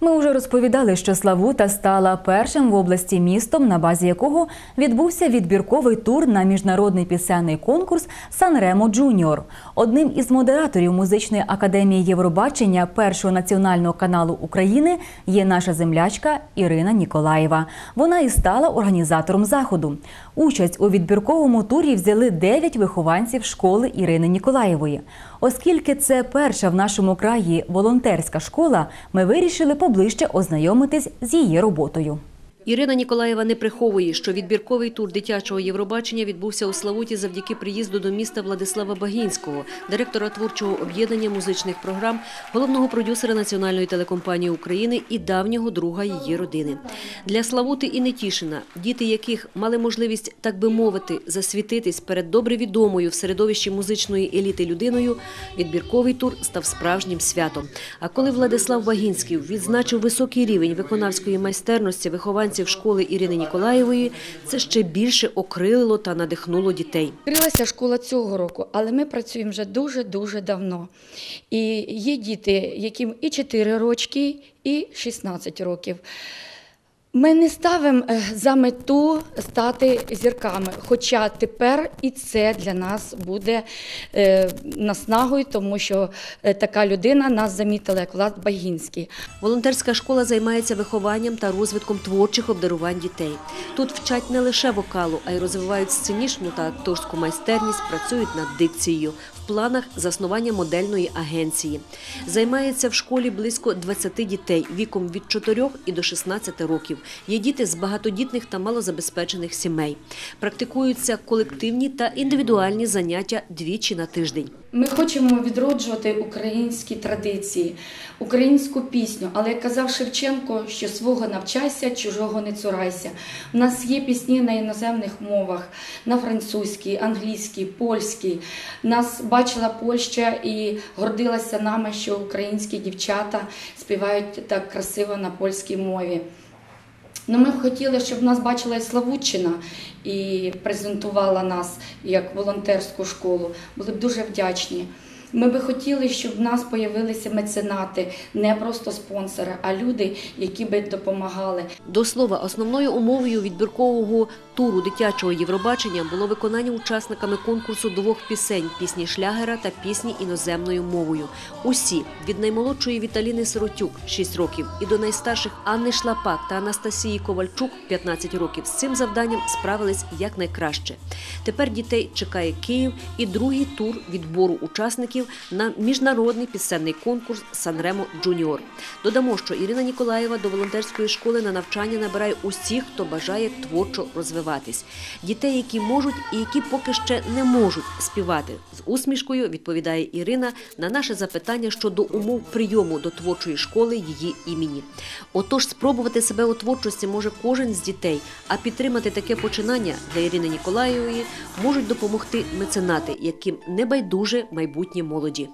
Ми вже розповідали, що Славута стала першим в області містом, на базі якого відбувся відбірковий тур на міжнародний пісенний конкурс Санремо Джуніор. Одним із модераторів музичної академії Євробачення першого національного каналу України є наша землячка Ірина Ніколаєва. Вона і стала організатором заходу. Участь у відбірковому турі взяли 9 вихованців школи Ірини Ніколаєвої. Оскільки це перша в нашому краї волонтерська школа, ми вирішили поближче ознайомитись з її роботою. Ірина Ніколаєва не приховує, що відбірковий тур дитячого Євробачення відбувся у Славуті завдяки приїзду до міста Владислава Багінського, директора творчого об'єднання музичних програм, головного продюсера Національної телекомпанії України і давнього друга її родини. Для Славути і Нетішина, діти яких мали можливість, так би мовити, засвітитись перед добре відомою в середовищі музичної еліти людиною, відбірковий тур став справжнім святом. А коли Владислав Багінський відзначив високий рівень виконавської майстерності вихованців школи Ірини Ніколаєвої, це ще більше окрилило та надихнуло дітей. Відкрилася школа цього року, але ми працюємо вже дуже-дуже давно. І є діти, яким і 4 рочки, і 16 років. Ми не ставимо е, за мету стати зірками, хоча тепер і це для нас буде е, наснагою, тому що е, така людина нас замітила, як Влад Багінський. Волонтерська школа займається вихованням та розвитком творчих обдарувань дітей. Тут вчать не лише вокалу, а й розвивають сценічну та акторську майстерність, працюють над дикцією. В планах заснування модельної агенції. Займається в школі близько 20 дітей віком від 4 і до 16 років. Є діти з багатодітних та малозабезпечених сімей. Практикуються колективні та індивідуальні заняття двічі на тиждень. Ми хочемо відроджувати українські традиції, українську пісню. Але як казав Шевченко, що свого навчайся, чужого не цурайся. У нас є пісні на іноземних мовах, на французькій, англійській, польській. Нас бачила Польща і гордилася нами, що українські дівчата співають так красиво на польській мові. Ну, ми б хотіли, щоб нас бачила і Славутчина і презентувала нас як волонтерську школу. Були б дуже вдячні. Ми би хотіли, щоб в нас з'явилися меценати, не просто спонсори, а люди, які би допомагали. До слова, основною умовою відбіркового туру дитячого Євробачення було виконання учасниками конкурсу двох пісень пісні шлягера та пісні іноземною мовою. Усі від наймолодшої Віталіни Сиротюк 6 років і до найстарших Анни Шлапак та Анастасії Ковальчук 15 років з цим завданням справились якнайкраще. Тепер дітей чекає Київ і другий тур відбору учасників на міжнародний пісенний конкурс Санремо Джуніор. Додамо, що Ірина Ніколаєва до волонтерської школи на навчання набирає усіх, хто бажає творчо розвиватись. Дітей, які можуть і які поки ще не можуть співати. З усмішкою відповідає Ірина на наше запитання щодо умов прийому до творчої школи її імені. Отож, спробувати себе у творчості може кожен з дітей, а підтримати таке починання для Ірини Ніколаєвої можуть допомогти меценати, яким не байдуже майбутнє молоді.